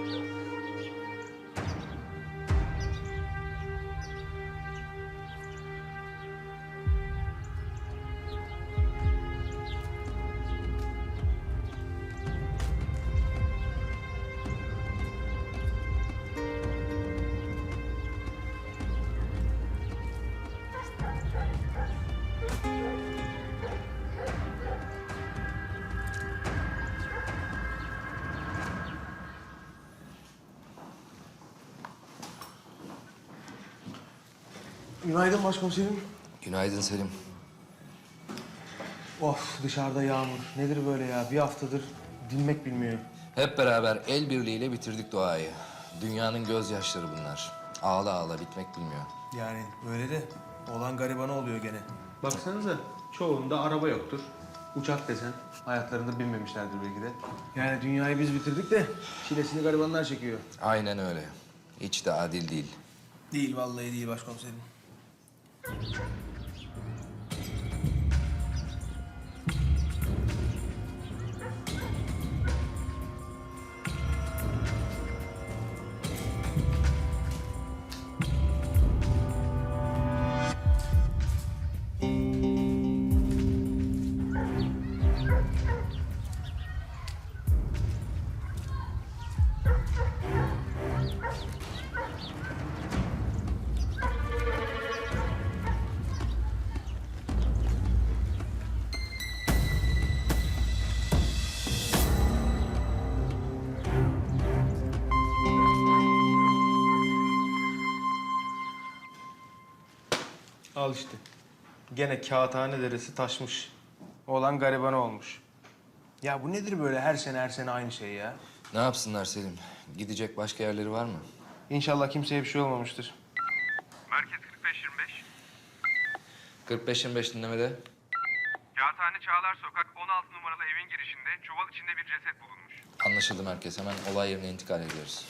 Música Günaydın başkomiserim. Günaydın Selim. Of dışarıda yağmur. Nedir böyle ya? Bir haftadır dinmek bilmiyor. Hep beraber el birliğiyle bitirdik doğayı. Dünyanın gözyaşları bunlar. Ağla ağla bitmek bilmiyor. Yani öyle de olan garibana oluyor gene. Baksanıza çoğunda araba yoktur. Uçak desen. Hayatlarında binmemişlerdir belki de. Yani dünyayı biz bitirdik de çilesini garibanlar çekiyor. Aynen öyle. Hiç de adil değil. Değil vallahi değil başkomiserim. Thank you. Al işte. Gene kağıthane deresi taşmış. Olan garibana olmuş. Ya bu nedir böyle her sene her sene aynı şey ya? Ne yapsınlar Selim? Gidecek başka yerleri var mı? İnşallah kimseye bir şey olmamıştır. Merkez 45-25. 45-25 dinlemede. Kağıthane Çağlar Sokak 16 numaralı evin girişinde çuval içinde bir ceset bulunmuş. Anlaşıldı merkez. Hemen olay yerine intikal ediyoruz.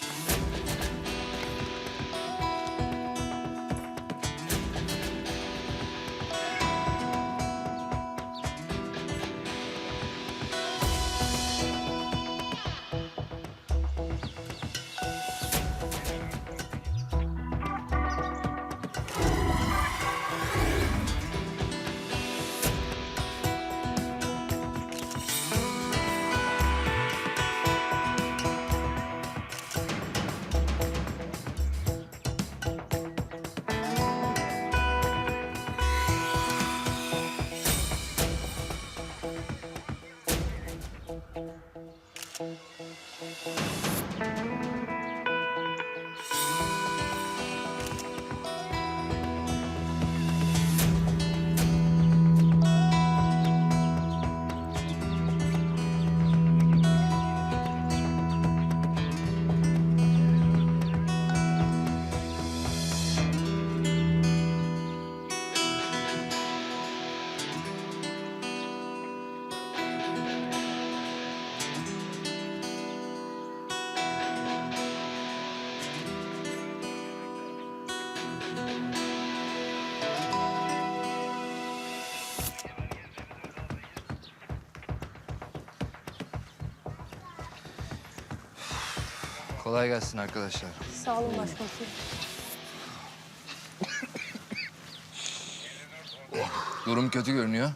Kolay gelsin arkadaşlar. Sağ olun başkomiserim. Durum kötü görünüyor.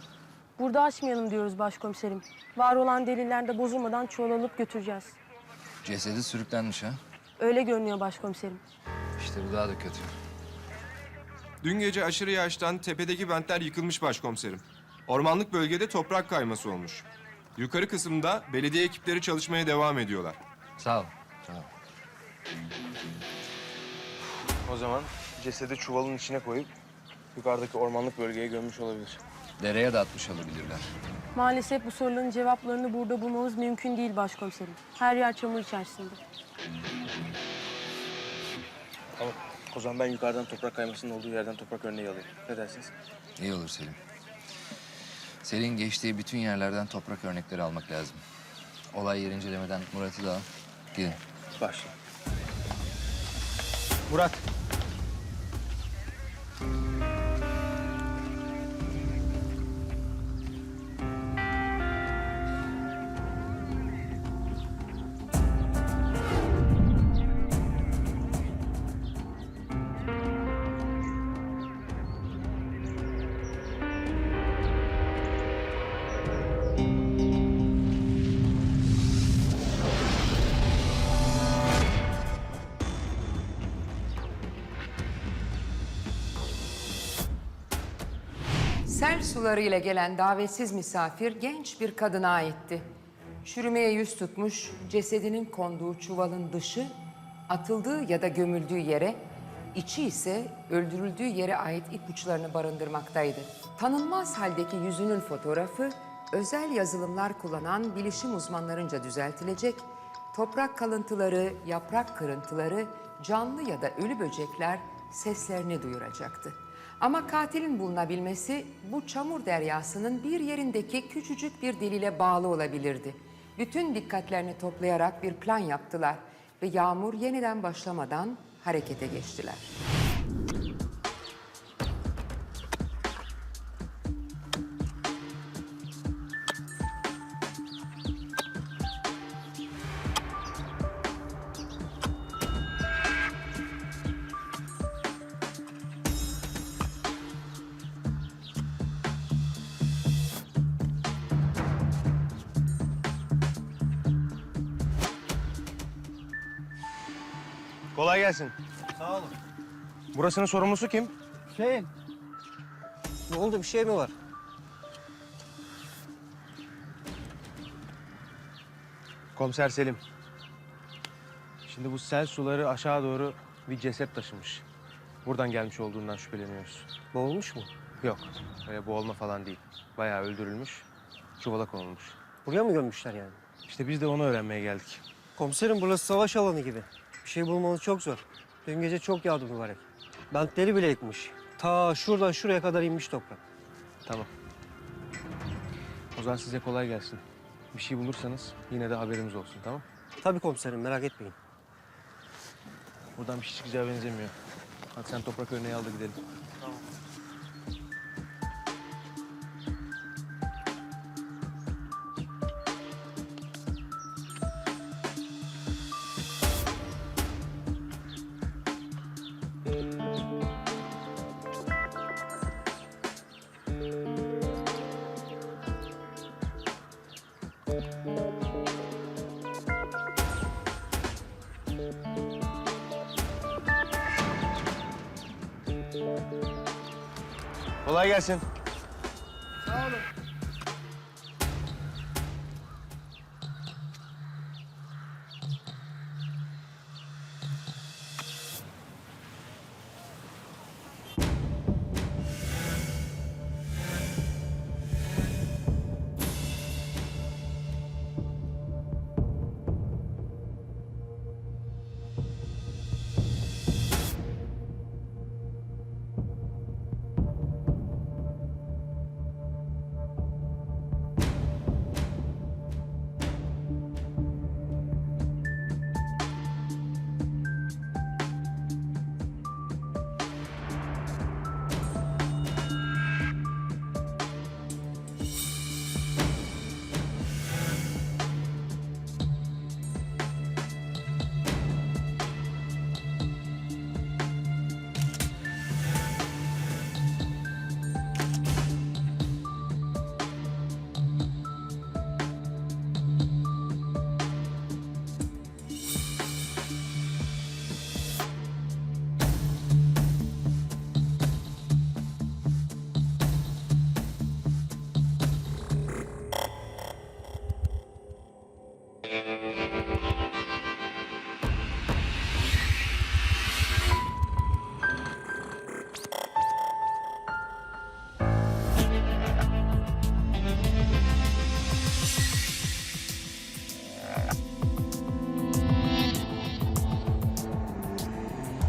Burada açmayalım diyoruz başkomiserim. Var olan deliller de bozulmadan çuval alıp götüreceğiz. Cesedi sürüklenmiş ha. Öyle görünüyor başkomiserim. İşte bu daha da kötü. Dün gece aşırı yağıştan tepedeki bentler yıkılmış başkomiserim. Ormanlık bölgede toprak kayması olmuş. Yukarı kısımda belediye ekipleri çalışmaya devam ediyorlar. Sağ ol. Sağ ol. O zaman cesedi çuvalın içine koyup yukarıdaki ormanlık bölgeye gömmüş olabilir. Dereye de atmış olabilirler. Maalesef bu soruların cevaplarını burada bulmamız mümkün değil başkomiserim. Her yer çamur içerisinde. Tamam. O zaman ben yukarıdan toprak kaymasının olduğu yerden toprak örneği alayım. Ne dersiniz? İyi olur Selim. Selin geçtiği bütün yerlerden toprak örnekleri almak lazım. Olay yer incelemeden Murat'ı da al. Gidin. Başla. Murat. Sel sularıyla gelen davetsiz misafir genç bir kadına aitti. Çürümeye yüz tutmuş, cesedinin konduğu çuvalın dışı, atıldığı ya da gömüldüğü yere, içi ise öldürüldüğü yere ait ipuçlarını barındırmaktaydı. Tanınmaz haldeki yüzünün fotoğrafı, özel yazılımlar kullanan bilişim uzmanlarınca düzeltilecek, toprak kalıntıları, yaprak kırıntıları, canlı ya da ölü böcekler seslerini duyuracaktı. Ama katilin bulunabilmesi bu çamur deryasının bir yerindeki küçücük bir deliğe bağlı olabilirdi. Bütün dikkatlerini toplayarak bir plan yaptılar ve yağmur yeniden başlamadan harekete geçtiler. Kolay gelsin. Sağ olun. Burasının sorumlusu kim? Hüseyin. Ne oldu bir şey mi var? Komiser Selim. Şimdi bu sel suları aşağı doğru bir ceset taşımış. Buradan gelmiş olduğundan şüpheleniyoruz. Boğulmuş mu? Yok, öyle boğulma falan değil. Bayağı öldürülmüş, çuvala konulmuş. Buraya mı gömmüşler yani? İşte biz de onu öğrenmeye geldik. Komiserim burası savaş alanı gibi. Bir şey bulmanız çok zor. Dün gece çok yağdı mübarek. Bentleri bile yıkmış. Ta şuradan şuraya kadar inmiş toprak. Tamam. O zaman size kolay gelsin. Bir şey bulursanız yine de haberimiz olsun, tamam? Tabii komiserim merak etmeyin. Buradan bir şey çıkacağı benzemiyor. Hadi sen toprak örneği al da gidelim. Kolay gelsin. Sağ olun.